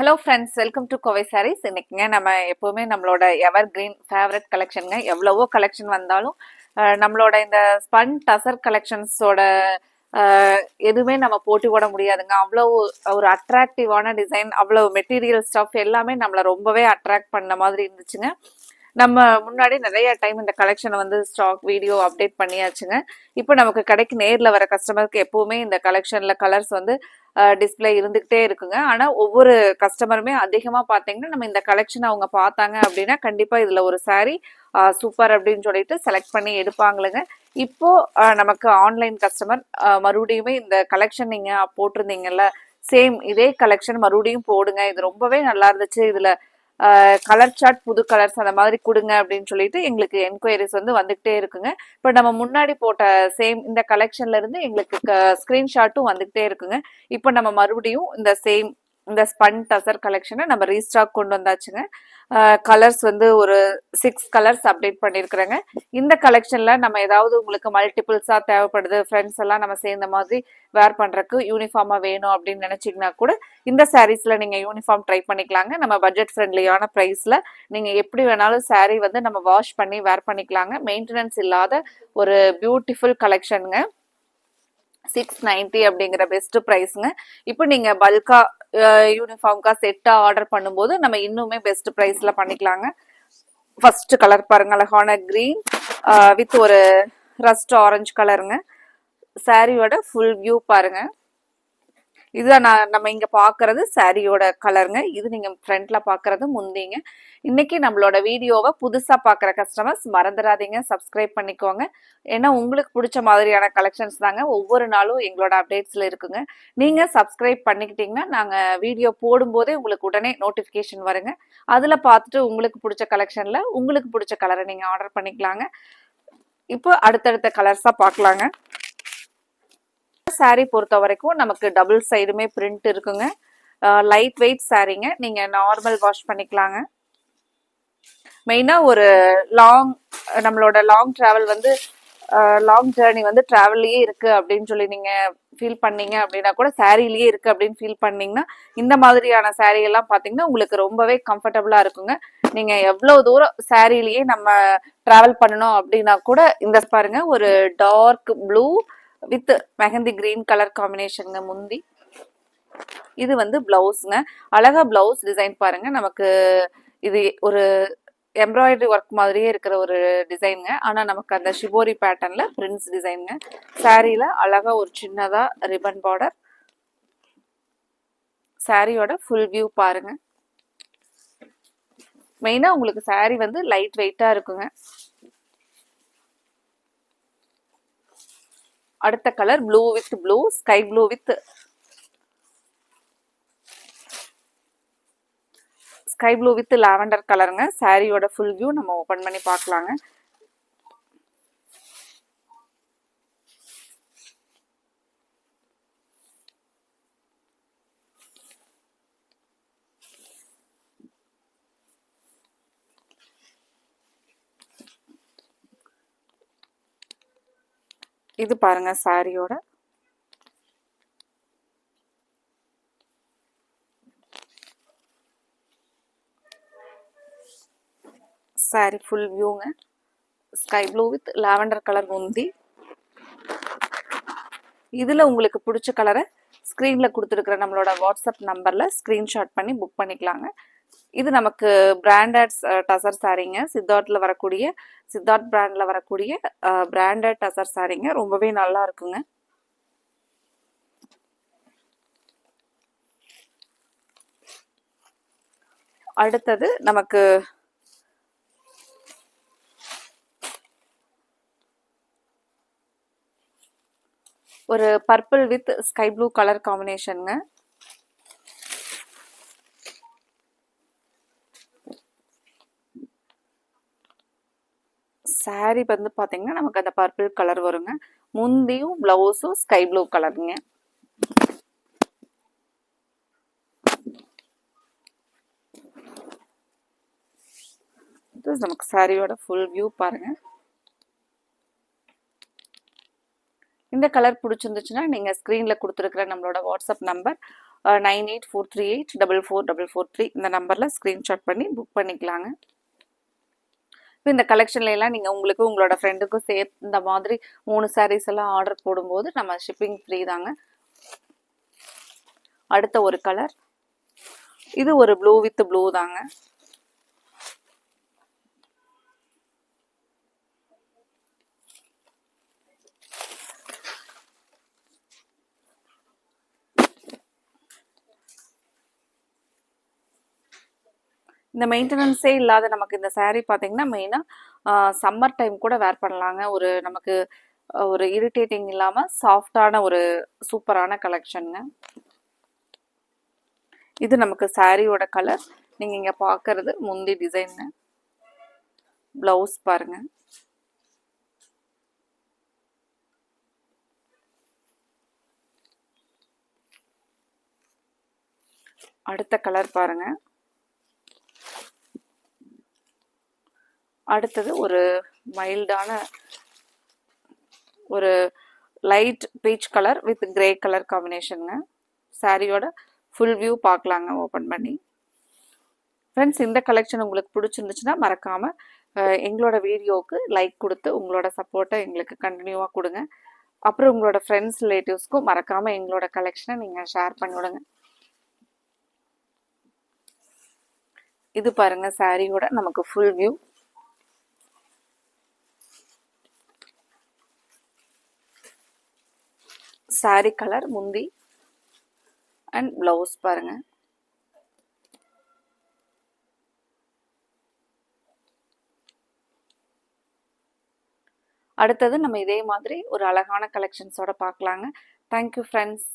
Hello friends welcome to Kovai sarees இன்னைக்குங்க நம்ம எப்போவுமே நம்மளோட எவர் கிரீன் ஃபேவரட் கலெக்ஷனுங்க எவ்வளவோ கலெக்ஷன் வந்தாலும் நம்மளோட இந்த ஸ்பன் டசர் கலெக்ஷன்ஸோட எதுவுமே நம்ம போட்டி போட முடியாதுங்க. அவ்வளோ ஒரு அட்ராக்டிவான டிசைன் அவ்வளோ மெட்டீரியல் ஸ்டஃப் எல்லாமே நம்மளை ரொம்பவே அட்ராக்ட் பண்ண மாதிரி இருந்துச்சுங்க. நம்ம முன்னாடி நிறைய டைம் இந்த கலெக்ஷனை வந்து ஸ்டாக் வீடியோ அப்டேட் பண்ணியாச்சுங்க. இப்போ நமக்கு கடைக்கு நேரில் வர கஸ்டமருக்கு எப்பவுமே இந்த கலெக்ஷனில் கலர்ஸ் வந்து டிஸ்ப்ளே இருந்துக்கிட்டே இருக்குங்க. ஆனால் ஒவ்வொரு கஸ்டமருமே அதிகமாக பார்த்தீங்கன்னா நம்ம இந்த கலெக்ஷன் அவங்க பார்த்தாங்க அப்படின்னா கண்டிப்பாக இதில் ஒரு saree சூப்பர் அப்படின்னு சொல்லிட்டு செலக்ட் பண்ணி எடுப்பாங்களுங்க. இப்போ நமக்கு ஆன்லைன் கஸ்டமர் மறுபடியுமே இந்த கலெக்ஷன் நீங்கள் போட்டிருந்தீங்கல்ல சேம் இதே கலெக்ஷன் மறுபடியும் போடுங்க. இது ரொம்பவே நல்லா இருந்துச்சு. இதில் கலர் சார்ட் புது கலர்ஸ் அந்த மாதிரி கொடுங்க அப்படின்னு சொல்லிட்டு எங்களுக்கு என்கொயரிஸ் வந்து வந்துகிட்டே இருக்குங்க. இப்போ நம்ம முன்னாடி போட்ட சேம் இந்த கலெக்ஷன்ல இருந்து எங்களுக்கு ஸ்கிரீன்ஷாட்டும் வந்துகிட்டே இருக்குங்க. இப்போ நம்ம மறுபடியும் இந்த சேம் இந்த ஸ்பன் டசர் கலெக்ஷனை நம்ம ரீஸ்டாக் கொண்டு வந்தாச்சுங்க. கலர்ஸ் வந்து ஒரு சிக்ஸ் கலர்ஸ் அப்டேட் பண்ணியிருக்கிறேங்க இந்த கலெக்ஷனில் நம்ம ஏதாவது உங்களுக்கு மல்டிபிள்ஸாக தேவைப்படுது ஃப்ரெண்ட்ஸ் எல்லாம் நம்ம சேர்ந்த மாதிரி வேர் பண்ணுறக்கு யூனிஃபார்மாக வேணும் அப்படின்னு நினச்சிங்கன்னா கூட இந்த சாரீஸில் நீங்கள் யூனிஃபார்ம் ட்ரை பண்ணிக்கலாங்க. நம்ம பட்ஜெட் ஃப்ரெண்ட்லியான ப்ரைஸில் நீங்கள் எப்படி வேணாலும் சாரீ வந்து நம்ம வாஷ் பண்ணி வேர் பண்ணிக்கலாங்க. மெயின்டெனன்ஸ் இல்லாத ஒரு பியூட்டிஃபுல் கலெக்ஷனுங்க சிக்ஸ் நைன்டி அப்படிங்கிற பெஸ்ட் ப்ரைஸுங்க இப்போ நீங்கள் பல்கா யூனிஃபார்ம்க்கா செட்டாக ஆர்டர் பண்ணும்போது நம்ம இன்னுமே பெஸ்ட் ப்ரைஸில் பண்ணிக்கலாங்க. ஃபர்ஸ்ட் கலர் பாருங்க அழகான க்ரீன் வித் ஒரு ரஸ்ட் ஆரஞ்சு கலருங்க சாரியோட ஃபுல் வியூ பாருங்க. இதுதான் நான் நம்ம இங்கே பார்க்குறது சாரியோட கலருங்க இது நீங்கள் ஃப்ரண்ட்டில் பார்க்குறது முந்திங்க. இன்றைக்கி நம்மளோட வீடியோவை புதுசாக பார்க்குற கஸ்டமர்ஸ் மறந்துடாதீங்க சப்ஸ்கிரைப் பண்ணிக்கோங்க. ஏன்னா உங்களுக்கு பிடிச்ச மாதிரியான கலெக்ஷன்ஸ் தாங்க ஒவ்வொரு நாளும் எங்களோட அப்டேட்ஸில் இருக்குங்க. நீங்கள் சப்ஸ்கிரைப் பண்ணிக்கிட்டிங்கன்னா நாங்கள் வீடியோ போடும்போதே உங்களுக்கு உடனே நோட்டிஃபிகேஷன் வருங்க. அதில் பார்த்துட்டு உங்களுக்கு பிடிச்ச கலெக்ஷனில் உங்களுக்கு பிடிச்ச கலரை நீங்கள் ஆர்டர் பண்ணிக்கலாங்க. இப்போ அடுத்தடுத்த கலர்ஸாக பார்க்கலாங்க. சாரீ பொறுத்த வரைக்கும் நமக்கு டபுள் சைடுமே பிரிண்ட் இருக்குங்க. லைட் வெயிட் சாரீங்க நீங்கள் நார்மல் வாஷ் பண்ணிக்கலாங்க. மெயினாக ஒரு லாங் நம்மளோட லாங் ட்ராவல் வந்து லாங் ஜேர்னி வந்து ட்ராவல்லையே இருக்கு அப்படின்னு சொல்லி நீங்க ஃபீல் பண்ணீங்க அப்படின்னா கூட சாரிலேயே இருக்கு அப்படின்னு ஃபீல் பண்ணீங்கன்னா இந்த மாதிரியான saree எல்லாம் பார்த்தீங்கன்னா உங்களுக்கு ரொம்பவே கம்ஃபர்டபுளா இருக்குங்க. நீங்க எவ்வளவு தூரம் சாரிலேயே நம்ம டிராவல் பண்ணணும் அப்படின்னா கூட இந்த பாருங்க ஒரு dark blue with mehndi green colour காம்பினேஷனுங்க முந்தி. இது வந்து பிளவுஸ்ங்க அழகா பிளவுஸ் டிசைன் பாருங்க. நமக்கு இது ஒரு எம்ப்ராய்டரி ஒர்க் மாதிரியே இருக்கிற ஒரு டிசைனுங்க ஆனா நமக்கு அந்த ஷிபோரி பேட்டர்ன்ல பிரிண்ட்ஸ் டிசைனுங்க சாரியில அழகா ஒரு சின்னதா ரிப்பன் பார்டர் சாரியோட ஃபுல் வியூ பாருங்க. மெயினா உங்களுக்கு சாரி வந்து லைட் வெயிட்டா இருக்குங்க. அடுத்த colour blue with blue sky blue with sky blue with lavender கலருங்க சாரியோட ஃபுல் வியூ நம்ம ஓபன் பண்ணி பார்க்கலாங்க. இது பாருங்க சாரியோட. Sari full வியூங்க sky blue with lavender colour உந்தி இதில் உங்களுக்கு பிடிச்ச கலரை ஸ்க்ரீனில் கொடுத்துருக்குற நம்மளோட வாட்ஸ்அப் நம்பரில் ஸ்க்ரீன்ஷாட் பண்ணி புக் பண்ணிக்கலாங்க. இது நமக்கு பிராண்டட் டசர் சாரீங்க சித்தார்த்தில் வரக்கூடிய சித்தார்த் பிராண்டில் வரக்கூடிய பிராண்டட் டசர் சாரீங்க ரொம்பவே நல்லா இருக்குங்க. அடுத்தது நமக்கு ஒரு purple with sky blue colour காம்பினேஷனுங்க saree வந்து பாத்தீங்கன்னா நமக்கு அந்த பர்பிள் கலர் வருங்க. முந்தியும் பிளவுஸும் ஸ்கை ப்ளூ கலருங்க இது நமக்கு சாரியோட ஃபுல் வியூ பாருங்க. இந்த கலர் பிடிச்சிருந்துச்சுன்னா நீங்கள் ஸ்க்ரீனில் கொடுத்துருக்குற நம்மளோட WhatsApp number nine eight four three eight double four double four three இந்த நம்பரில் ஸ்க்ரீன்ஷாட் பண்ணி புக் பண்ணிக்கலாங்க. இப்போ இந்த கலெக்ஷன்ல எல்லாம் நீங்கள் உங்களுக்கு உங்களோட ஃப்ரெண்டுக்கும் சேர்த்து இந்த மாதிரி மூணு சாரீஸ் எல்லாம் ஆர்டர் போடும்போது நம்ம ஷிப்பிங் ஃப்ரீ தாங்க. அடுத்த ஒரு கலர் இது ஒரு ப்ளூ வித் ப்ளூ தாங்க. இந்த மெயின்டெனன்ஸே இல்லாத நமக்கு இந்த saree பார்த்தீங்கன்னா மெயினாக சம்மர் டைம் கூட வேர் பண்ணலாங்க. ஒரு நமக்கு ஒரு இரிட்டேட்டிங் இல்லாமல் சாஃப்டான ஒரு சூப்பரான கலெக்ஷனுங்க இது நமக்கு சாரியோட கலர் நீங்கள் இங்கே பார்க்கறது முந்தி டிசைனுங்க ப்ளவுஸ் பாருங்க. அடுத்த கலர் பாருங்கள் அடுத்தது ஒரு மைல்டான ஒரு light peach colour with grey colour காம்பினேஷனுங்க. சாரியோட ஃபுல் வியூ பார்க்கலாங்க ஓப்பன் பண்ணி. ஃப்ரெண்ட்ஸ் இந்த கலெக்ஷன் உங்களுக்கு பிடிச்சிருந்துச்சுன்னா மறக்காமல் எங்களோட வீடியோவுக்கு லைக் கொடுத்து உங்களோட சப்போர்ட்டை எங்களுக்கு கண்டினியூவாக கொடுங்க. அப்புறம் உங்களோட ஃப்ரெண்ட்ஸ் ரிலேட்டிவ்ஸ்க்கும் மறக்காமல் எங்களோட கலெக்ஷனை நீங்கள் ஷேர் பண்ணிவிடுங்க இது பாருங்கள் சாரியோட நமக்கு ஃபுல் வியூ சாரி கலர் முந்தி அண்ட் ப்ளவுஸ் பாருங்க. அடுத்தது நம்ம இதே மாதிரி ஒரு அழகான கலெக்ஷன்ஸோட பார்க்கலாங்க. Thank you friends